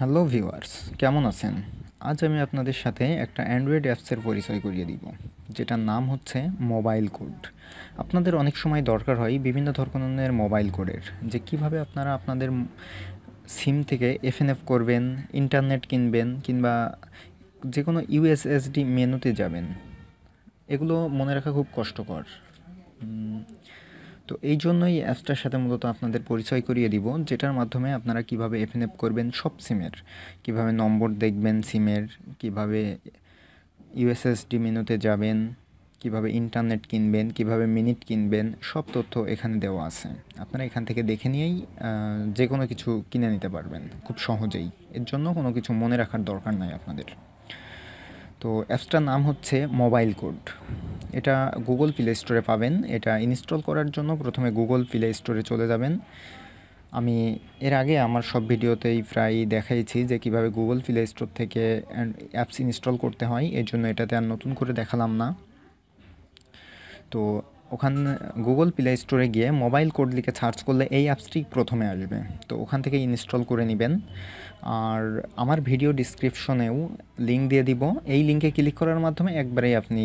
Hello viewers, কেমন আছেন? আজ আমি আপনাদের সাথে একটা অ্যান্ড্রয়েড অ্যাপসের পরিচয় করিয়ে দিব, যেটার নাম হচ্ছে মোবাইল কোড। আপনাদের অনেক সময় দরকার হয় বিভিন্ন ধরনের মোবাইল কোডের, যে কীভাবে আপনারা আপনাদের সিম থেকে এফএনএফ করবেন, ইন্টারনেট কিনবেন, কিংবা যে কোনো ইউএসএসডি মেনুতে যাবেন। এগুলো মনে রাখা খুব কষ্টকর। তো এই জন্যই অ্যাপসটার সাথে মূলত আপনাদের পরিচয় করিয়ে দিব, যেটার মাধ্যমে আপনারা কীভাবে এফএনএফ করবেন সব সিমের। কীভাবে নম্বর দেখবেন সিমের, কীভাবে ইউএসএসডি মেনুতে যাবেন, কীভাবে ইন্টারনেট কিনবেন, কীভাবে মিনিট কিনবেন, সব তথ্য এখানে দেওয়া আছে। আপনারা এখান থেকে দেখে নিয়েই যে কোনো কিছু কিনে নিতে পারবেন, খুব সহজেই। এর জন্য কোনো কিছু মনে রাখার দরকার নাই আপনাদের। তো অ্যাপসটার নাম হচ্ছে মোবাইল কোড। এটা গুগল প্লে স্টোরে পাবেন। এটা ইনস্টল করার জন্য প্রথমে গুগল প্লে স্টোরে চলে যাবেন। আমি এর আগে আমার সব ভিডিওতেই প্রায় দেখাইছি যে কীভাবে গুগল প্লে স্টোর থেকে অ্যাপস ইনস্টল করতে হয়। এর জন্য এটাতে আর নতুন করে দেখালাম না। তো ওখানে গুগল প্লে স্টোরে গিয়ে মোবাইল কোড লিখে সার্চ করলে এই অ্যাপসটি প্রথমে আসবে। তো ওখান থেকে ইনস্টল করে নেবেন। আর আমার ভিডিও ডিসক্রিপশনেও লিঙ্ক দিয়ে দিব। এই লিঙ্কে ক্লিক করার মাধ্যমে একবারেই আপনি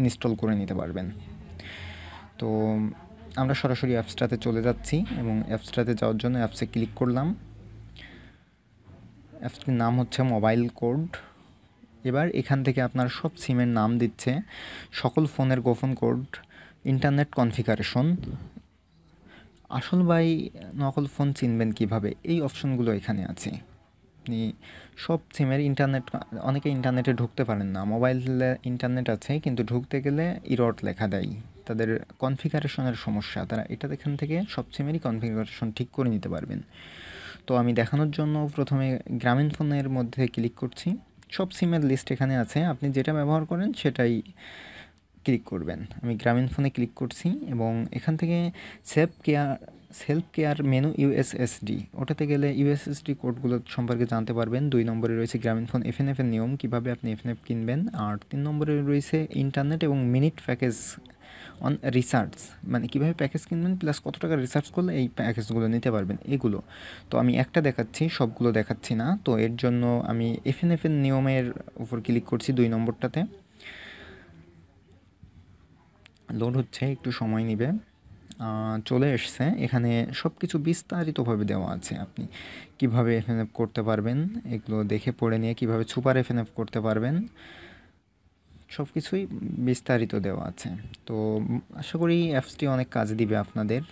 ইনস্টল করে নিতে পারবেন। তো আমরা সরাসরি অ্যাপসটাতে চলে যাচ্ছি এবং অ্যাপসটাতে যাওয়ার জন্য অ্যাপসে ক্লিক করলাম। অ্যাপসটির নাম হচ্ছে মোবাইল কোড এবার এখান থেকে আপনার সব সিমের নাম দিচ্ছে। সকল ফোনের গোপন কোড ইন্টারনেট কনফিগারেশন। আসল বাই নকল ফোন চিনবেন কীভাবে? এই অপশনগুলো এখানে আছে। আপনি সব সিমের ইন্টারনেট, অনেকে ইন্টারনেটে ঢুকতে পারেন না। মোবাইলে ইন্টারনেট আছে, কিন্তু ঢুকতে গেলে ইরট লেখা দেয়। তাদের কনফিগারেশনের সমস্যা, তারা এটা এখান থেকে সব সিমেরই কনফিগারেশন ঠিক করে নিতে পারবেন। তো আমি দেখানোর জন্য প্রথমে গ্রামীণ ফোনের মধ্যে ক্লিক করছি। সব সিমের লিস্ট এখানে আছে। আপনি যেটা ব্যবহার করেন সেটাই ক্লিক করবেন। আমি গ্রামীণ ফোনে ক্লিক করছি এবং এখান থেকে safe care self care menu USSD ওটাতে গেলে ইউএসএসডি কোডগুলো সম্পর্কে জানতে পারবেন। দুই নম্বরে রয়েছে গ্রামীণ ফোন এফ এর নিয়ম, কীভাবে আপনি এফ এন এফ কিনবেন। আর তিন নম্বরে রয়েছে ইন্টারনেট এবং মিনিট প্যাকেজ অন রিসার্চ মানে কীভাবে প্যাকেজ কিনবেন প্লাস কত টাকা রিসার্চ করলে এই প্যাকেজগুলো নিতে পারবেন, এগুলো। তো আমি একটা দেখাচ্ছি, সবগুলো দেখাচ্ছি না। তো এর জন্য আমি এফএনএফ এর নিয়মের উপর ক্লিক করছি দুই নম্বরটাতে। লোড হচ্ছে, একটু সময় নেবে। চলে এসছে। এখানে সব কিছু বিস্তারিতভাবে দেওয়া আছে আপনি। কীভাবে এফএনএফ করতে পারবেন, এগুলো দেখে পড়ে নিয়ে কীভাবে সুপার এফএনএফ করতে পারবেন সব কিছুই বিস্তারিত দেওয়া আছে। তো আশা করি অ্যাপসটি অনেক কাজ দিবে আপনাদের।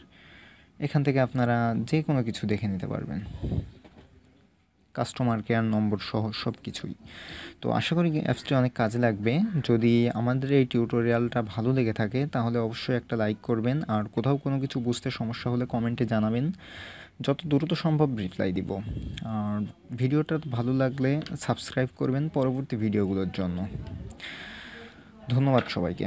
এখান থেকে আপনারা যে কোনো কিছু দেখে নিতে পারবেন। কাস্টমার কেয়ার নম্বর সহ সব কিছুই তো আশা করি অ্যাপসটি অনেক কাজে লাগবে। যদি আমাদের এই টিউটোরিয়ালটা ভালো লেগে থাকে, তাহলে অবশ্যই একটা লাইক করবেন। আর কোথাও কোনো কিছু বুঝতে সমস্যা হলে কমেন্টে জানাবেন। যত দ্রুত সম্ভব রিপ্লাই দিব। আর ভিডিওটা ভালো লাগলে সাবস্ক্রাইব করবেন পরবর্তী ভিডিওগুলোর জন্য। ধন্যবাদ সবাইকে।